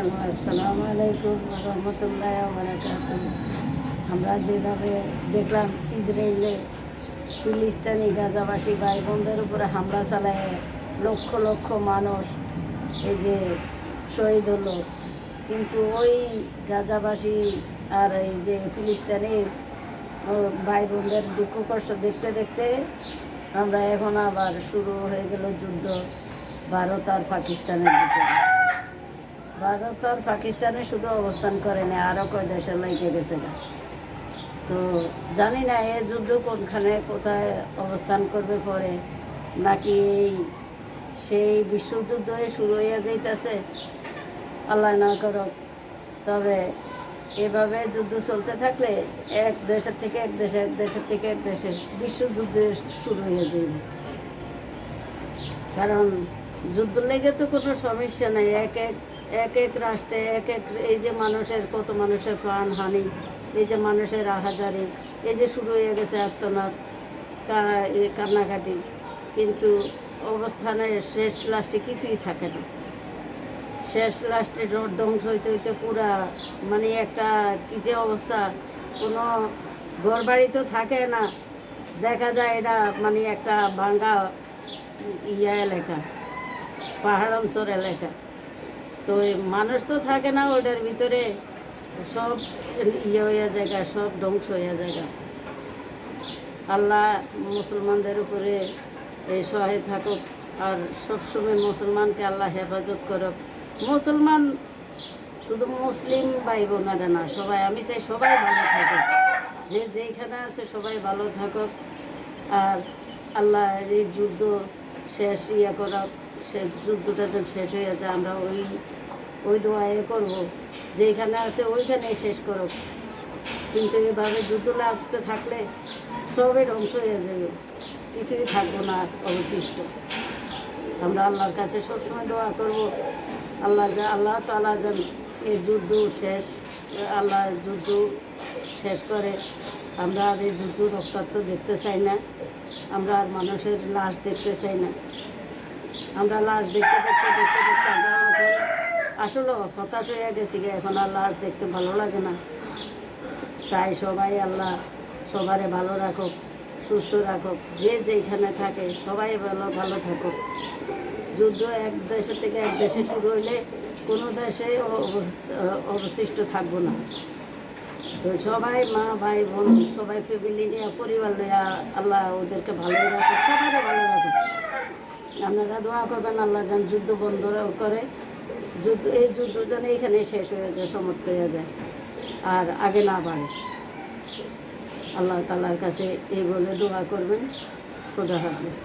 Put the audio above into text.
এবং আসসালামু আলাইকুম রহমতুল্লাহ আমরা যেভাবে দেখলাম ইসরায়েলে ফিলিস্তানি গাজাবাসী ভাই বোনদের উপরে হামলা চালায়, লক্ষ লক্ষ মানুষ এই যে শহীদ হলো। কিন্তু ওই গাজাবাসী আর এই যে ফিলিস্তানি ভাই বোনদের দুঃখ কষ্ট দেখতে দেখতে আমরা এখন আবার শুরু হয়ে গেল যুদ্ধ ভারত আর পাকিস্তানের দিকে। ভারত আর পাকিস্তানে শুধু অবস্থান করে না আরও কয় দেশের লাইকে গেছে না তো জানি না এ যুদ্ধ কোনখানে, কোথায় অবস্থান করবে পরে। নাকি সেই বিশ্বযুদ্ধ শুরু হয়ে যাইতেছে? আল্লাহ না করক। তবে এভাবে যুদ্ধ চলতে থাকলে এক দেশের থেকে এক দেশে, এক দেশের থেকে এক দেশে বিশ্বযুদ্ধ শুরু হয়ে যাবে কারণ যুদ্ধ লেগে তো কোনো সমস্যা নেই। এক এক এক এক রাষ্ট্রে এক এক এই যে মানুষের কত মানুষের প্রাণ হানি, এই যে মানুষের আহাজারি এই যে শুরু হয়ে গেছে আত্মনাথ কান্নাকাটি। কিন্তু অবস্থানে শেষ লাস্টে কিছুই থাকে না। শেষ লাস্টে রোড ধ্বংস হইতে হইতে পুরা মানে একটা কি যে অবস্থা, কোনো ঘর বাড়ি তো থাকে না। দেখা যায় এটা মানে একটা ভাঙ্গা ইয়া এলাকা, পাহাড় অঞ্চল এলাকা। তো মানুষ তো থাকে না ওটার ভিতরে। সব ইয়ে হয়ে জায়গা, সব ধ্বংস হয়ে জায়গা। আল্লাহ মুসলমানদের উপরে এই সহায় থাকুক আর সবসময় মুসলমানকে আল্লাহ হেফাজত করুক। মুসলমান শুধু মুসলিম ভাই বোনেরা না, সবাই, আমি চাই সবাই ভালো থাকুক। যে যেইখানে আছে সবাই ভালো থাকুক। আর আল্লাহ এই যুদ্ধ শেষ ইয়ে করা সে যুদ্ধটা যেন শেষ হয়ে যায়, আমরা ওই ওই দোয়ায়ে করব। যেখানে আছে ওইখানে শেষ করো কিন্তু এভাবে যুদ্ধ লাগতে থাকলে সবই ধ্বংস হয়ে যাবে। কিছুই থাকব না অবশিষ্ট। আমরা আল্লাহর কাছে সবসময় দোয়া করব। আল্লাহ যা, আল্লাহ তালা যেন এই যুদ্ধ শেষ, আল্লাহ যুদ্ধ শেষ করে। আমরা আর এই যুদ্ধ রক্তাক্ত দেখতে চাই না। আমরা আর মানুষের লাশ দেখতে চাই না। আমরা লাশ দেখতে দেখতে দেখতে দেখতে আমরা এখন আসলে হতাশ হয়ে গেছি গে, এখন আর লাশ দেখতে ভালো লাগে না। চাই সবাই আল্লাহ সবারে ভালো রাখুক সুস্থ রাখুক যে যেইখানে থাকে সবাই ভালো ভালো থাকুক। যুদ্ধ এক দেশে থেকে এক দেশে শুরু হইলে কোনো দেশে অবশিষ্ট থাকব না। তো সবাই মা ভাই বোন সবাই ফ্যামিলি নিয়ে পরিবার নিয়ে আল্লাহ ওদেরকে ভালো রাখুক সবাই ভালো রাখুক। আপনারা দোয়া করবেন, আল্লাহ যেন যুদ্ধ বন্ধ করে। যুদ্ধ, এই যুদ্ধ যেন এখানে শেষ হয়ে যায় সমর্থ হয়ে যায়, আর আগে না বাড়ে। আল্লাহ তালার কাছে এই বলে দোয়া করবেন। খোদা হাফিজ।